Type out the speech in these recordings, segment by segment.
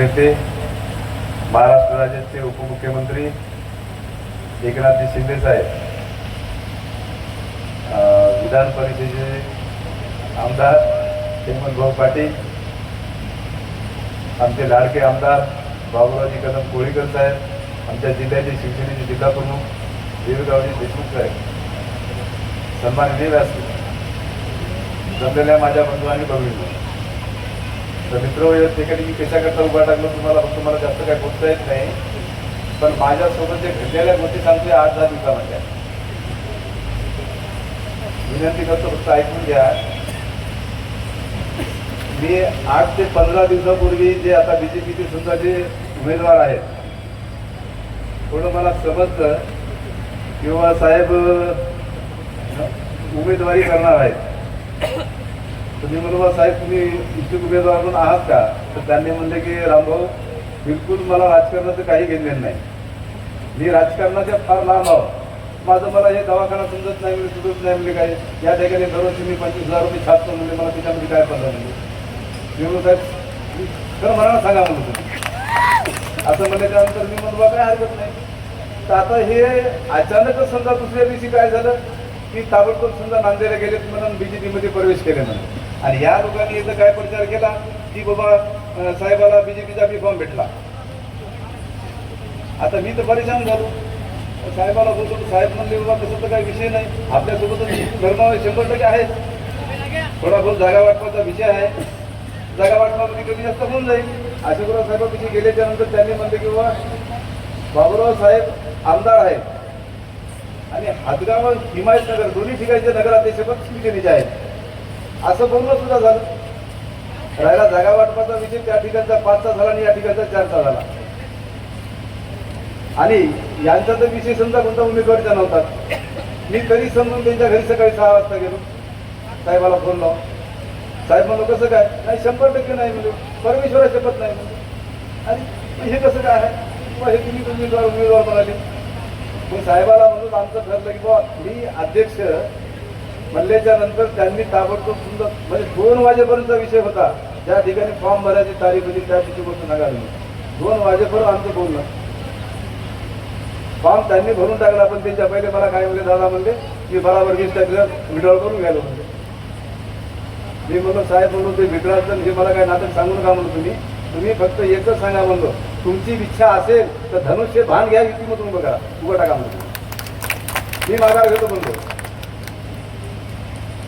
नेते महाराष्ट्र राज्याचे उपमुख्यमंत्री एकनाथजी शिंदे साहेब विधान परिषदेचे आमदार हेमंतभाऊ पाटील आमचे लाडके आमदार बाबुरावजी कदम कोळीकर साहेब आमच्या जिल्ह्याचे शिवसेनेचे जिल्हा प्रमुख देवगावजी देशमुख साहेब. सन्मानित देव असतील जमलेल्या माझ्या बंधू आणि भगिनी तर मित्र ठिकाणी मी कशाकरता उभा टाकलो तुम्हाला फक्त मला जास्त काय बोलता येत नाही. पण माझ्यासोबत जे घडलेल्या गोष्टी सांगते आठ दहा दिवसामध्ये विनंती करतो फक्त ऐकून घ्या. मी आठ ते पंधरा दिवसापूर्वी जे आता बीजेपीचे सुद्धा जे उमेदवार आहेत थोडं मला समजतं किंवा साहेब उमेदवारी करणार आहेत. तुम्ही म्हणून साहेब तुम्ही इच्छुक उमेदवार म्हणून आहात का? तर त्यांनी म्हणले की रामभाऊ बिलकुल मला राजकारणाचं काही घेणं नाही. मी राजकारणाच्या फार लांब आहो माझं मला हे दवाखाना समजत नाही म्हणजे सुटत नाही म्हणजे काय? या ठिकाणी दररोज मी पंचवीस हजार रुपये छापतो म्हणजे मला त्याच्यामध्ये काय पडलं म्हणजे मी म्हणलो साहेब खरं मला सांगा म्हणून तुम्ही. असं म्हणल्याच्यानंतर मी म्हणलो काय हरकत नाही. तर आता हे अचानकच समजा दुसऱ्या दिवशी काय झालं की ताबडतोब समजा नांदेडला गेलेत म्हणून बीजेपीमध्ये प्रवेश केले म्हणून. आणि या लोकांनी इथं काय प्रचार केला की बाबा साहेबाला बीजेपीचा बी फॉर्म भेटला. आता मी तर परेशान झालो. साहेबाला बोलतो तर साहेब म्हणले बाबा तसं तर काही विषय नाही. आपल्यासोबतच धर्म शंभर टक्के आहे. थोडा बहुत जागा वाटपाचा विषय आहे. जागा वाटपामध्ये कमी जास्त होऊन जाईल. आशुराव साहेबांपाशी गेल्याच्यानंतर त्यांनी म्हणले की बाबा बाबुराव साहेब आमदार आहेत. आणि हातगाव हिमायतनगर दोन्ही ठिकाणचे नगराध्यक्ष पण शिवसेनेचे आहेत. असं बोलणं सुद्धा झालं. राहिला जागा वाटपाचा विषय त्या ठिकाणचा पाचचा झाला आणि या ठिकाणचा चारचा झाला. आणि यांचा तर विषय समजा कोणता उमेदवारीचा नव्हता. मी तरी समजून त्यांच्या घरी सकाळी सहा वाजता गेलो. साहेबाला फोन लाव साहेब म्हणलो कसं काय? नाही शंभर टक्के नाही म्हणजे परमेश्वरा शपथ नाही म्हणजे आणि हे कसं काय आहे? मग हे तुम्ही उमेदवार उमेदवार म्हणाले. मग साहेबाला म्हणून आमचं ठरलं की बाबा मी अध्यक्ष म्हणल्याच्या नंतर त्यांनी ताबडतोब समजा म्हणजे दोन वाजेपर्यंतचा विषय होता. ज्या ठिकाणी फॉर्म भरायची तारीख होती त्या तिची गोष्ट नका दोन वाजेपर्यंत आमचं बोलणं. फॉर्म त्यांनी भरून टाकला पण त्यांच्या पहिले मला काय म्हणले दादा म्हणले मी बराबर वीस टाकलं विड्रॉल करून घ्यायला म्हणले मी म्हणलो साहेब म्हणलो ते विड्रॉल हे मला काय नाटक सांगू नका म्हणलो तुम्ही. तुम्ही फक्त एकच सांगा म्हणलो. तुमची इच्छा असेल तर धनुष्य भान घ्या युतीमधून बघा. उभं टाका म्हणतो मी माघार घेतो म्हणतो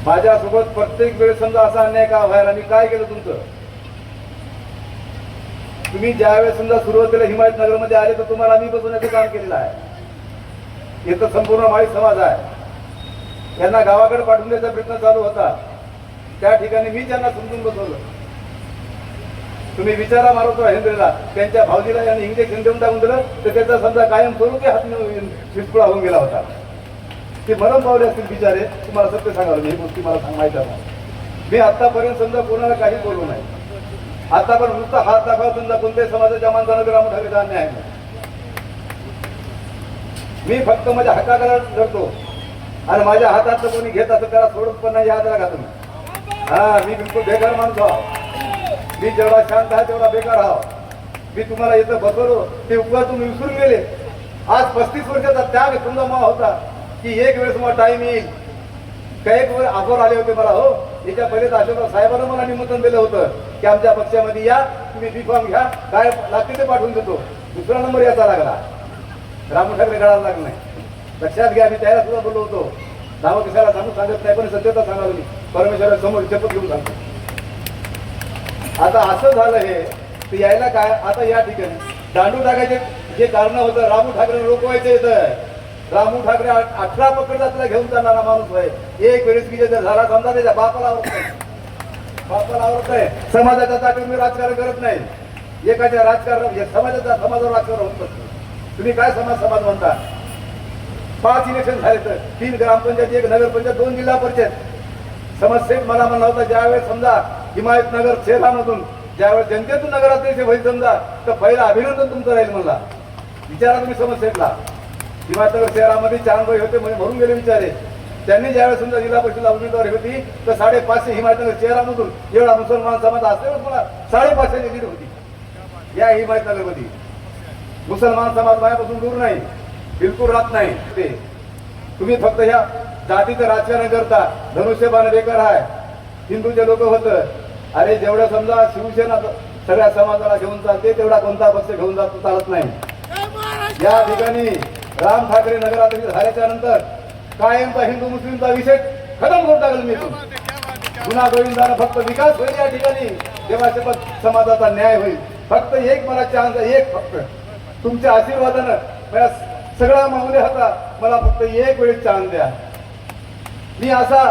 माझ्यासोबत प्रत्येक वेळेस समजा असा अन्याय का व्हायला मी काय केलं तुमचं? तुम्ही ज्यावेळेस समजा सुरुवातीला हिमायतनगरमध्ये आले तर तुम्हाला आम्ही बसवण्याचं काम केलेलं आहे. इथं संपूर्ण माळी समाज आहे. यांना गावाकडे पाठवण्याचा प्रयत्न चालू होता. त्या ठिकाणी मी त्यांना समजून बसवलं. तुम्ही विचारा मारतो हेंद्रेला त्यांच्या भावजीला यांनी इंजेक्शन देऊन टाकून दिलं तर त्याचा समजा कायम स्वरूपी हात शिटकुळा होऊन गेला होता. ते मरण पावले असतील बिचारे तुम्हाला सत्य सांगावं हे गोष्टी मला सांग माहीत आहे. मी आतापर्यंत समजा कोणाला काही बोलू नाही. आता पण नुसता हात दाखवा समजा कोणत्याही समाजाच्या माणसानं ग्राम ठाकरेचा अन्याय आहे मी फक्त माझ्या हाताकडे धरतो. आणि माझ्या हातात कोणी घेत असं त्याला सोडत पण नाही याद राखा तुम्ही. हा मी बिलकुल बेकार माणूस मी जेवढा शांत आहे तेवढा बेकार आहो. मी तुम्हाला इथं बसवलो ते उपकार तुम्ही विसरून गेले. आज पस्तीस वर्षाचा त्याग समजा मा होता. की एक वेळेस मला टाईम येईल. काही एक वेळ ऑफर आले होते मला हो? याच्या पहिले तर अशोकराव साहेबांना मला निमंत्रण दिलं होतं की आमच्या पक्षामध्ये या तुम्ही बी फॉर्म घ्या काय लागते ते पाठवून देतो. दुसरा नंबर याचा लागला. रामू ठाकरे घडायला लागला नाही. लक्षात घ्या मी त्याला सुद्धा बोललो होतो. नावं दिसायला सांगू सांगत नाही पण सत्यता सांगावं मी परमेश्वरा समोर शपथ घेऊन सांगतो. आता असं झालं हे तर यायला काय? आता या ठिकाणी दांडू टाकायचे जे कारण होतं रामू ठाकरे रोखवायचं येतं रामू ठाकरे अठरा पकड जातीला घेऊन जाणारा माणूस आहे एक वेळेस विजय झाला. समजा त्याच्या बापाला आवडत नाही बापाला आवडत नाही समाजाच्या जागेवर मी राजकारण करत नाही. एकाच्या राजकारण या समाजाचा समाजावर राजकारण होत नसतं. तुम्ही काय समाज समाज म्हणता? पाच इलेक्शन झाले तर. तीन ग्रामपंचायत एक नगरपंचायत दोन जिल्हा परिषद. समस्येत मला म्हणला होता ज्यावेळेस समजा हिमायतनगर शहरामधून ज्यावेळेस जनतेतून नगराध्यक्ष होईल समजा तर पहिलं अभिनंदन तुमचं राहील मला विचारा तुम्ही समस्येतला हिमायतनगर शहरामध्ये चार बाई होते म्हणजे भरून गेले विचारे. त्यांनी ज्यावेळेस समजा जिल्हा परिषदला उमेदवारी होती तर साडेपाचशे हिमायतनगर शहरामधून एवढा मुसलमान समाज असल्यावर मला साडेपाचशे लीड होती. या हिमायतनगरमध्ये मुसलमान समाज मायापासून दूर नाही बिलकुल राहत नाही ते. तुम्ही फक्त ह्या जातीचं राजकारण करता धनुष्यबाण बेकार आहे हिंदूचे लोक होतं. अरे जेवढं समजा शिवसेना सगळ्या समाजाला घेऊन चालते तेवढा कोणता पक्ष घेऊन जात चालत नाही. या ठिकाणी राम ठाकरे नगराध्यक्ष झाल्याच्यानंतर कायमचा हिंदू मुस्लिमचा विषय खतम करून टाकला मी. गुन्हा गोविंदानं फक्त विकास होईल या ठिकाणी. तेव्हा शपथ समाजाचा न्याय होईल. फक्त एक मला चान्स एक फक्त. तुमच्या आशीर्वादानं माझ्या सगळा मामले होता मला फक्त एक वेळेस चान्स द्या. मी असा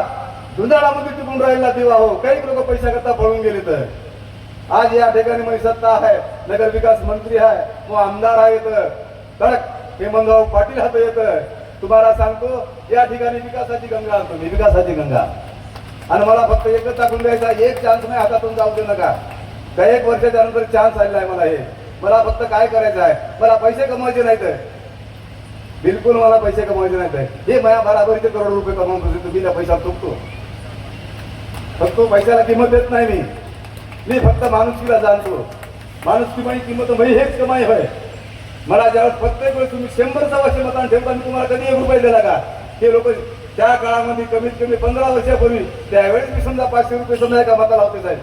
धुंदाळामध्ये टिकून राहिला देवा हो. काही लोक पैसा करता पळून गेले तर. आज या ठिकाणी मी सत्ता आहे नगर विकास मंत्री आहे मग आमदार आहे तर. कडक हेमंतराव पाटील हात येत तुम्हाला सांगतो या ठिकाणी विकासाची गंगा तुम्ही मी विकासाची गंगा. आणि मला फक्त एकच टाकून द्यायचा एक चान्स नाही हातातून जाऊ दे नका. का एक वर्षाच्या नंतर चान्स आलेला आहे मला हे. मला फक्त काय करायचं आहे मला पैसे कमवायचे नाहीत बिलकुल मला पैसे कमवायचे नाहीत हे माझ्या बराबरीचे करोड रुपये कमवून होते तुम्ही त्या पैसा चुकतो फक्त पैशाला किंमत देत नाही मी. मी फक्त माणुसकीला जाणतो. माणुसकी म्हणजे किंमत म्हणजे हेच कमाई होय. मला ज्यावेळेस प्रत्येक वेळेस तुम्ही शंभर सव्वाशे मतांना ठेवता मी तुम्हाला कधी एक रुपये दिला का? ते लोक त्या काळामध्ये कमीत कमी पंधरा वर्षापूर्वी त्यावेळेस मी समजा पाचशे रुपये समजा एका मताला होते साहेब.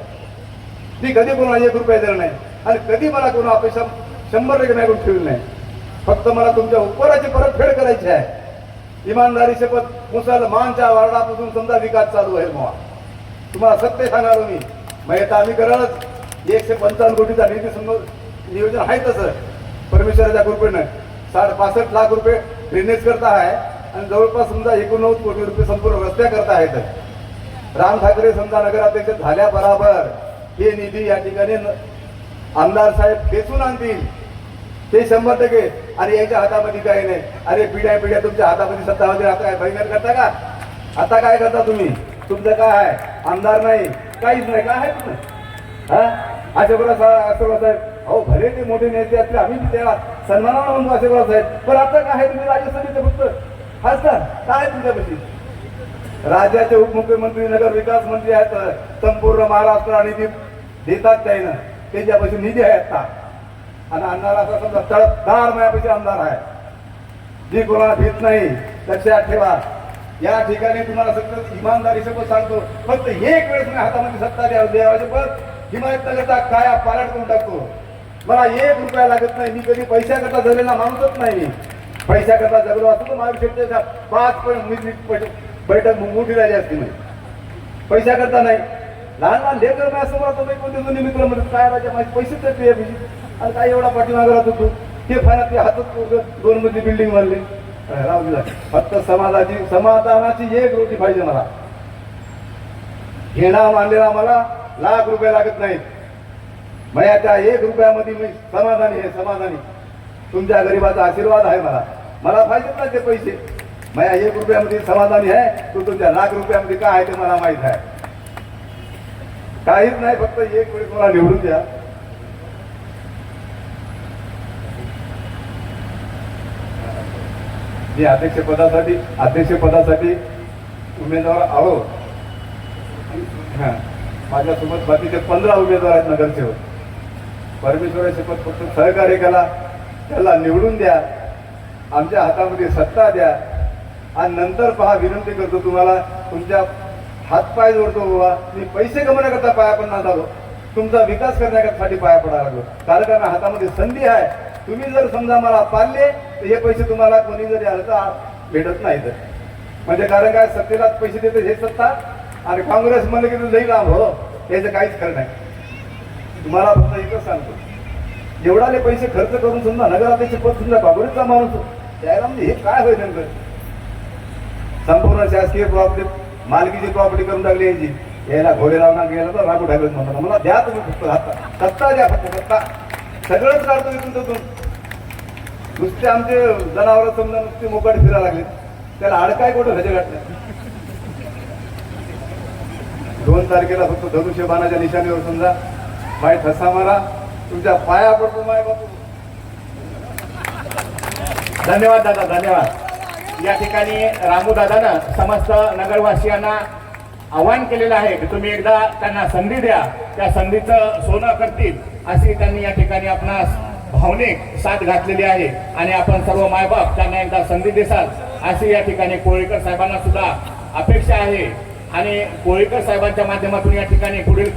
मी कधी कोणाला एक रुपये दिला नाही आणि कधी मला कोणा अपेक्षा शंभर टक्के मागून ठेवली नाही. फक्त मला तुमच्या उपराची परतफेड करायची आहे. इमानदारी शपथ मुसलमानच्या वार्डापासून समजा विकास चालू आहे मग तुम्हाला सत्य सांगणार मी. मग आता आम्ही करालच एकशे पंचावन्न कोटीचा निधी समजा नियोजन आहे तसं. परमेश्वराच्या कृपेनं साठ पासष्ट लाख रुपये ड्रेनेज करता आहे आणि जवळपास समजा एकोणनव्वद कोटी रुपये संपूर्ण रस्त्या करता आहेत. राम ठाकरे समजा नगराध्यक्ष झाल्या बराबर हे निधी या ठिकाणी न- आमदार साहेब खेचून आणतील. ते शंभर टक्के. आणि याच्या हातामध्ये काही नाही. अरे पिढ्या पिढ्या तुमच्या हातामध्ये सत्तामध्ये आता काय भयंकर करता का? आता काय करता तुम्ही? तुमचं काय आहे? आमदार नाही. काहीच नाही. काय आहे तुम्ही हा? अशा बरोबर साहेब अहो भले ते मोठे नेते असले आम्ही बी त्याला सन्मानाला म्हणतो आशेबरा साहेब पण आता काय आहे तुम्ही राज्यसभेचे फक्त खासदार? काय आहे तुमच्यापाशी? राज्याचे उपमुख्यमंत्री नगर विकास मंत्री आहेत संपूर्ण महाराष्ट्र निधी देतात त्यानं त्याच्यापाशी निधी आहे आता. आणि आणणारा असा समजा तळपदार माझ्यापाशी आमदार आहे. जी कोणाला भीत नाही लक्षात ठेवा. या ठिकाणी तुम्हाला सगळं इमानदारी शपथ सांगतो. फक्त एक वेळेस मी हातामध्ये सत्ता द्या द्यावायचे पण हिमायतनगरचा काया पालट करून टाकतो. मला एक रुपया लागत नाही. मी कधी पैशाकरता जगलेला माणूसच नाही. मी पैशाकरता जगलो असतो तर माझ्या पाच पण मी बैठक मोठी राहिली असती मी पैशाकरता नाही. लहान लहान लेकर मी असं म्हणतो मी कोणते दोन्ही मित्र म्हणत काय राजा माझे पैसेच आहेत तुझ्यापाशी आणि काय एवढा पाठीमागे राहतो तू? ते फायदा ते हातात दोन मध्ये बिल्डिंग बांधली राहू दिला फक्त समाजाची समाधानाची एक रोटी पाहिजे मला. घेणा मानलेला मला लाख रुपये लागत नाहीत. मया त्या एक रुपयामध्ये मी समाधानी आहे समाधानी. तुमच्या गरीबाचा आशीर्वाद आहे मला. मला पाहिजेत ना ते पैसे. मया एक रुपयामध्ये समाधानी आहे तू तुमच्या लाख रुपयामध्ये काय आहे ते मला माहीत आहे. काहीच नाही फक्त एक वेळेस मला निवडून द्या. मी अध्यक्षपदासाठी अध्यक्षपदासाठी उमेदवार आहो. माझ्यासोबत बाकीचे पंधरा उमेदवार आहेत नगरसेवक. परमेश्वरा शपथ फक्त सहकार्य केला त्याला निवडून द्या. आमच्या हातामध्ये सत्ता द्या. आणि नंतर पहा विनंती करतो तुम्हाला तुमच्या हातपाय जोडतो बाबा. मी पैसे कमवण्याकरता पाया पडणार झालो तुमचा विकास करण्यासाठी पाया पडायला लागलो. कारण हातामध्ये संधी आहे. तुम्ही जर समजा मला पाळले तर हे पैसे तुम्हाला कोणी जरी आलं तर भेटत नाही तर. म्हणजे कारण काय? सत्तेलाच पैसे देते हे सत्ता. आणि काँग्रेस म्हणलं की तू जाईल हो. याचं काहीच खरं नाही. तुम्हाला फक्त एकच सांगतो. जेवढाले पैसे खर्च करून समजा नगराध्यक्ष पद समजा काँग्रेसचा माणूस त्याला म्हणजे हे काय होईल नेमकं? संपूर्ण शासकीय प्रॉपर्टी मालकीची प्रॉपर्टी करून टाकली याची. यायला घोडे लावणार गेला तर रागू ठाकरे म्हणतात. मला द्या तुम्ही फक्त हात सत्ता द्या फक्त सत्ता. सगळंच काढतो मी तुमच्यातून नुसते आमचे जनावर समजा नुसते मोकाट फिरायला लागले. त्याला अडकाय कुठं हजे घातलं दोन तारखेला फक्त धनुष्यबाणाच्या निशाणीवर समजा माय ठसा मारा तुमच्या पाया पडतो माय बापू. धन्यवाद दादा धन्यवाद. या ठिकाणी रामू दादानं समस्त नगरवासियांना आवाहन केलेलं आहे की तुम्ही एकदा त्यांना संधी द्या. त्या संधीचं सोनं करतील अशी त्यांनी या ठिकाणी आपणास भावनिक साथ घातलेली आहे. आणि आपण सर्व मायबाप त्यांना एकदा संधी देसाल अशी या ठिकाणी कोळीकर साहेबांना सुद्धा अपेक्षा आहे. आणि कोळीकर साहेबांच्या माध्यमातून या ठिकाणी पुढील